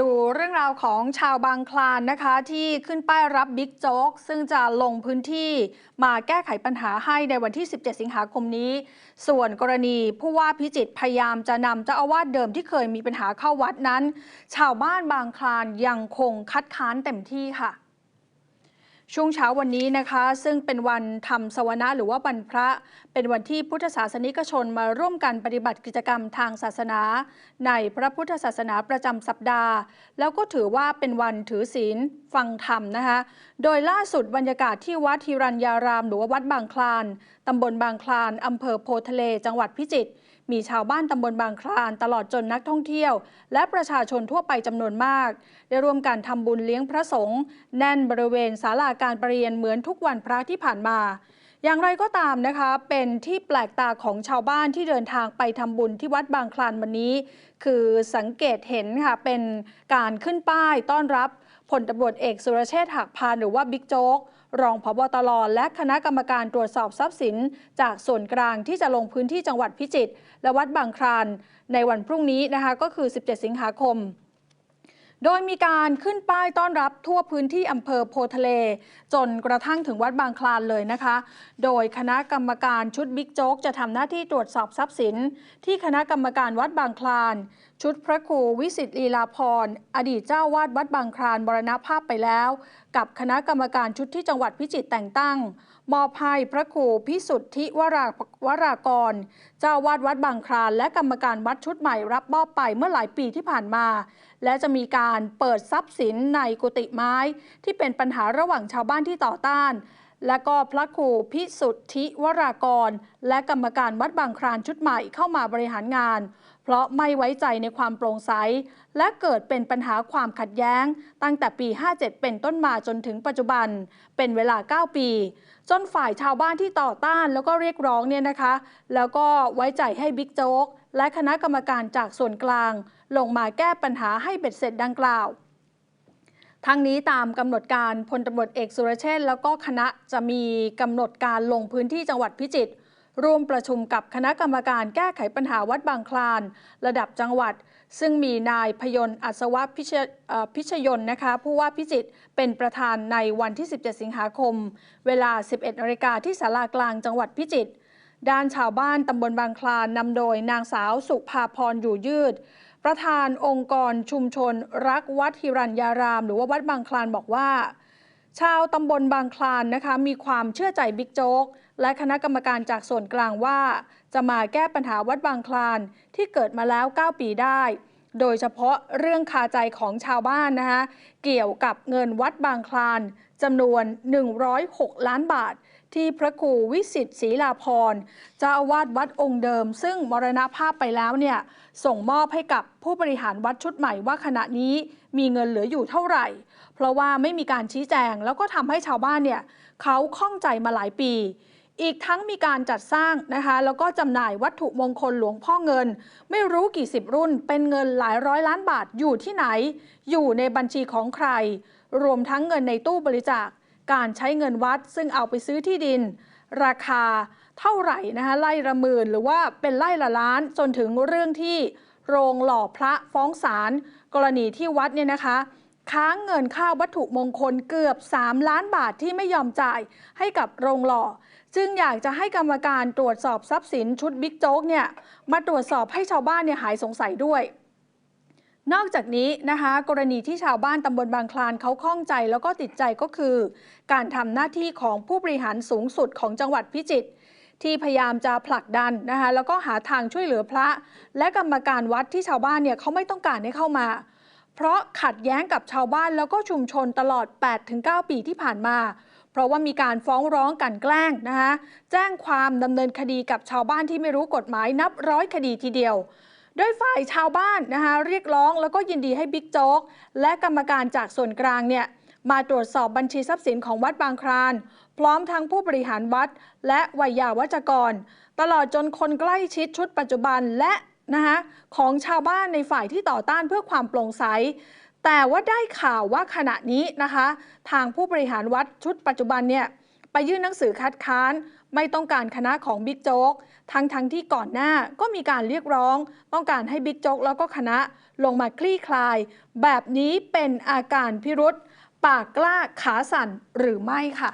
ดูเรื่องราวของชาวบางคลานนะคะที่ขึ้นป้ายรับบิ๊กโจ๊กซึ่งจะลงพื้นที่มาแก้ไขปัญหาให้ในวันที่ 17 สิงหาคมนี้ ส่วนกรณีผู้ว่าพิจิตรพยายามจะนำเจ้าอาวาสเดิมที่เคยมีปัญหาเข้าวัดนั้น ชาวบ้านบางคลานยังคงคัดค้านเต็มที่ค่ะ ช่วงเช้าวันนี้นะคะ ซึ่งเป็นวันทำสวนะหรือว่าบรรพระ เป็นวันที่พุทธศาสนิกชนมาร่วมกันปฏิบัติกิจกรรมทางศาสนา ในพระพุทธศาสนาประจำสัปดาห์ แล้วก็ถือว่าเป็นวันถือศีลฟังธรรมนะคะ โดยล่าสุดบรรยากาศที่วัดฮิรัญญาราม หรือว่าวัดบางคลานตำบลบางคลานอำเภอโพทะเล จังหวัดพิจิตร มีชาวบ้านตำบลบางคลานตลอดจนนักท่องเที่ยว และประชาชนทั่วไปจำนวนมาก ได้ร่วมกันทำบุญเลี้ยงพระสงฆ์แน่นบริเวณศาลาการประเรียนเหมือนทุกวันพระที่ผ่านมาอย่างไรก็ตามนะคะ เป็นที่แปลกตาของชาวบ้านที่เดินทางไปทำบุญที่วัดบางคลานวันนี้ คือสังเกตเห็นค่ะ เป็นการขึ้นป้ายต้อนรับพลตำรวจเอกสุรเชษฐ์หักพานหรือว่าบิ๊กโจ๊ก รองผบตรและคณะกรรมการตรวจสอบทรัพย์สิน จากส่วนกลางที่จะลงพื้นที่จังหวัดพิจิตรและวัดบางครานในวันพรุ่งนี้นะคะก็คือ 17 สิงหาคมโดยมีการขึ้นป้ายต้อนรับทั่วพื้นที่อำเภอโพทะเล จนกระทั่งถึงวัดบางคลานเลยนะคะ โดยคณะกรรมการชุดบิ๊กโจ๊กจะทำหน้าที่ตรวจสอบทรัพย์สิน ที่คณะกรรมการวัดบางคลาน ชุดพระครูวิสิตลีลาพร อดีตเจ้าวาดวัดบางคลานบรณภาพไปแล้ว กับคณะกรรมการชุดที่จังหวัดพิจิตรแต่งตั้ง มอบให้พระครูพิสุทธิวราวรากร เจ้าวาดวัดบางคลานและกรรมการวัดชุดใหม่รับมอบไปเมื่อหลายปีที่ผ่านมา และจะมีการเปิดทรัพย์สินในกุฏิไม้ ที่เป็นปัญหาระหว่างชาวบ้านที่ต่อต้าน และก็พระครูพิสุทธิวรากร และกรรมการวัดบางคลานชุดใหม่เข้ามาบริหารงาน เพราะไม่ไว้ใจในความโปร่งใส และเกิดเป็นปัญหาความขัดแย้ง ตั้งแต่ปี 57 เป็นต้นมาจนถึงปัจจุบัน เป็นเวลา 9 ปี จนฝ่ายชาวบ้านที่ต่อต้านแล้วก็เรียกร้องเนี่ยนะคะ แล้วก็ไว้ใจให้บิ๊กโจ๊กและคณะกรรมการจากส่วนกลาง ลงมาแก้ปัญหาให้เบ็ดเสร็จดังกล่าว ทั้งนี้ตามกำหนดการพลตำรวจเอกสุรเชษแล้วก็คณะจะมีกำหนดการลงพื้นที่จังหวัดพิจิตรร่วมประชุมกับคณะกรรมการแก้ไขปัญหาวัดบางคลาน ระดับจังหวัด ซึ่งมีนายพยนต์อัศวะพิชพิชยนนะคะผู้ว่าพิจิตรเป็นประธานในวันที่ 17 สิงหาคม เวลา 11นาฬิกาที่ศาลากลางจังหวัดพิจิตร ด้านชาวบ้านตำบลบางคลานนำโดยนางสาวสุภาพรอยู่ยืด ประธานองค์กรชุมชน รักวัดฮิรัญญาราม หรือว่าวัดบางคลานบอกว่า ชาวตำบลบางคลานนะคะมีความเชื่อใจบิ๊กโจ๊กและคณะกรรมการจากส่วนกลางว่า จะมาแก้ปัญหาวัดบางคลานที่เกิดมาแล้ว 9 ปีได้ โดยเฉพาะเรื่องคาใจของชาวบ้านนะคะเกี่ยวกับเงินวัดบางคลานจำนวน 106 ล้านบาท ที่พระครูวิสิตศรีลาพรเจ้าอาวาสวัดองค์เดิม ซึ่งมรณภาพไปแล้วเนี่ยส่งมอบให้กับผู้บริหารวัดชุดใหม่ว่าขณะนี้มีเงินเหลืออยู่เท่าไหร่ เพราะว่าไม่มีการชี้แจงแล้วก็ทำให้ชาวบ้านเนี่ยเขาข้องใจมาหลายปี อีกทั้งมีการจัดสร้างนะคะแล้วก็จำหน่ายวัตถุมงคลหลวงพ่อเงิน ไม่รู้กี่สิบรุ่น เป็นเงินหลายร้อยล้านบาทอยู่ที่ไหน อยู่ในบัญชีของใคร รวมทั้งเงินในตู้บริจาค การใช้เงินวัดซึ่งเอาไปซื้อที่ดิน ราคาเท่าไหร่นะคะไล่ละหมื่นหรือว่าเป็นไล่ละล้านจนถึงเรื่องที่โรงหล่อพระฟ้องศาลกรณีที่วัดเนี่ยนะคะ ค้างเงินค่าวัตถุมงคลเกือบ 3 ล้านบาทที่ไม่ยอมจ่ายให้กับโรงหล่อ จึงอยากจะให้กรรมการตรวจสอบทรัพย์สินชุดบิ๊กโจ๊กเนี่ยมาตรวจสอบให้ชาวบ้านเนี่ยหายสงสัยด้วยนอกจากนี้นะคะกรณีที่ชาวบ้านตำบลบางคลานเขาข้องใจแล้วก็ติดใจก็คือ การทำหน้าที่ของผู้บริหารสูงสุดของจังหวัดพิจิตรที่พยายามจะผลักดันนะคะแล้วก็หาทางช่วยเหลือพระ และกรรมการวัดที่ชาวบ้านเนี่ยเขาไม่ต้องการให้เข้ามา เพราะขัดแย้งกับชาวบ้านแล้วก็ชุมชนตลอด 8-9 ปีที่ผ่านมา เพราะว่ามีการฟ้องร้องกันแกล้งนะคะแจ้งความดำเนินคดีกับชาวบ้านที่ไม่รู้กฎหมายนับร้อยคดีทีเดียวโดยฝ่ายชาวบ้านนะคะเรียกร้องแล้วก็ยินดีให้บิ๊กโจ๊ก และกรรมการจากส่วนกลางเนี่ยมาตรวจสอบบัญชีทรัพย์สินของวัดบางคราน พร้อมทั้งผู้บริหารวัด และวัยยาวัจกร ตลอดจนคนใกล้ชิดชุดปัจจุบัน และ นะคะของชาวบ้านในฝ่ายที่ต่อต้านเพื่อความโปร่งใส แต่ว่าได้ข่าวว่าขณะนี้นะคะ ทางผู้บริหารวัดชุดปัจจุบันเนี่ยไปยื่นหนังสือคัดค้าน ไม่ต้องการคณะของบิ๊กโจ๊กทั้งทั้งที่ก่อนหน้าก็มีการเรียกร้อง ต้องการให้บิ๊กโจ๊กแล้วก็คณะลงมาคลี่คลาย แบบนี้เป็นอาการพิรุษปากกล้าขาสั่นหรือไม่ค่ะ